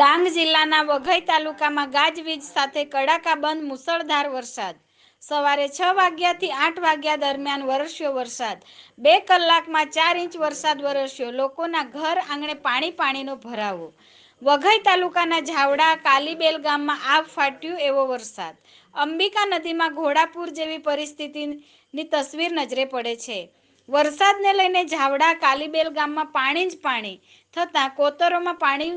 ડાંગ જિલ્લાના વઘઈ તાલુકામાં ગાજવીજ સાથે કડાકા બંધ મુસળધાર વરસાદ. સવારે છ વાગ્યાથી આઠ વાગ્યા દરમિયાન વરસ્યો વરસાદ. બે કલાકમાં ચાર ઇંચ વરસાદ વરસ્યો. લોકોના ઘર આંગણે પાણી પાણીનો ભરાવો. વઘઈ તાલુકાના ઝાવડા, કાલીબેલ ગામમાં આગ ફાટ્યું એવો વરસાદ. અંબિકા નદીમાં ઘોડાપુર જેવી પરિસ્થિતિની તસવીર નજરે પડે છે. વરસાદને લઈને ઝાવડા, કાલીબેલ ગામમાં પાણી જ પાણી. થતાં કોતરોમાં પાણી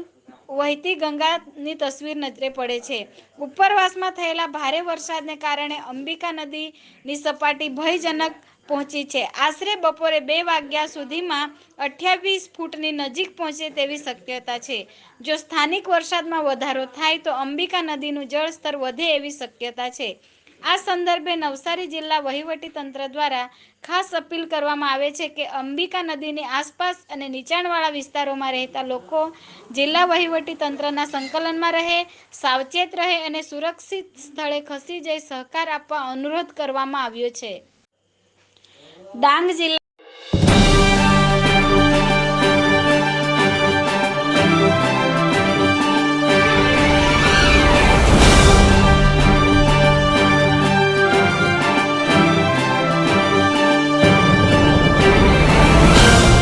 વહેતી ગંગાની તસવીર નજરે પડે છે. ઉપરવાસમાં થયેલા ભારે વરસાદને કારણે અંબિકા નદીની સપાટી ભયજનક પહોંચી છે. આશરે બપોરે બે વાગ્યા સુધીમાં અઠ્યાવીસ ફૂટની નજીક પહોંચે તેવી શક્યતા છે. જો સ્થાનિક વરસાદમાં વધારો થાય તો અંબિકા નદીનું જળસ્તર વધે એવી શક્યતા છે. આ સંદર્ભે નવસારી જિલ્લા વહીવટી તંત્ર દ્વારા ખાસ અપીલ કરવામાં આવે છે કે અંબિકા નદીની આસપાસ અને નીચાણવાળા વિસ્તારોમાં રહેતા લોકો જિલ્લા વહીવટી તંત્રના સંકલનમાં રહે, સાવચેત રહે અને સુરક્ષિત સ્થળે ખસી જઈ સહકાર આપવા અનુરોધ કરવામાં આવ્યો છે. ડાંગ જિલ્લા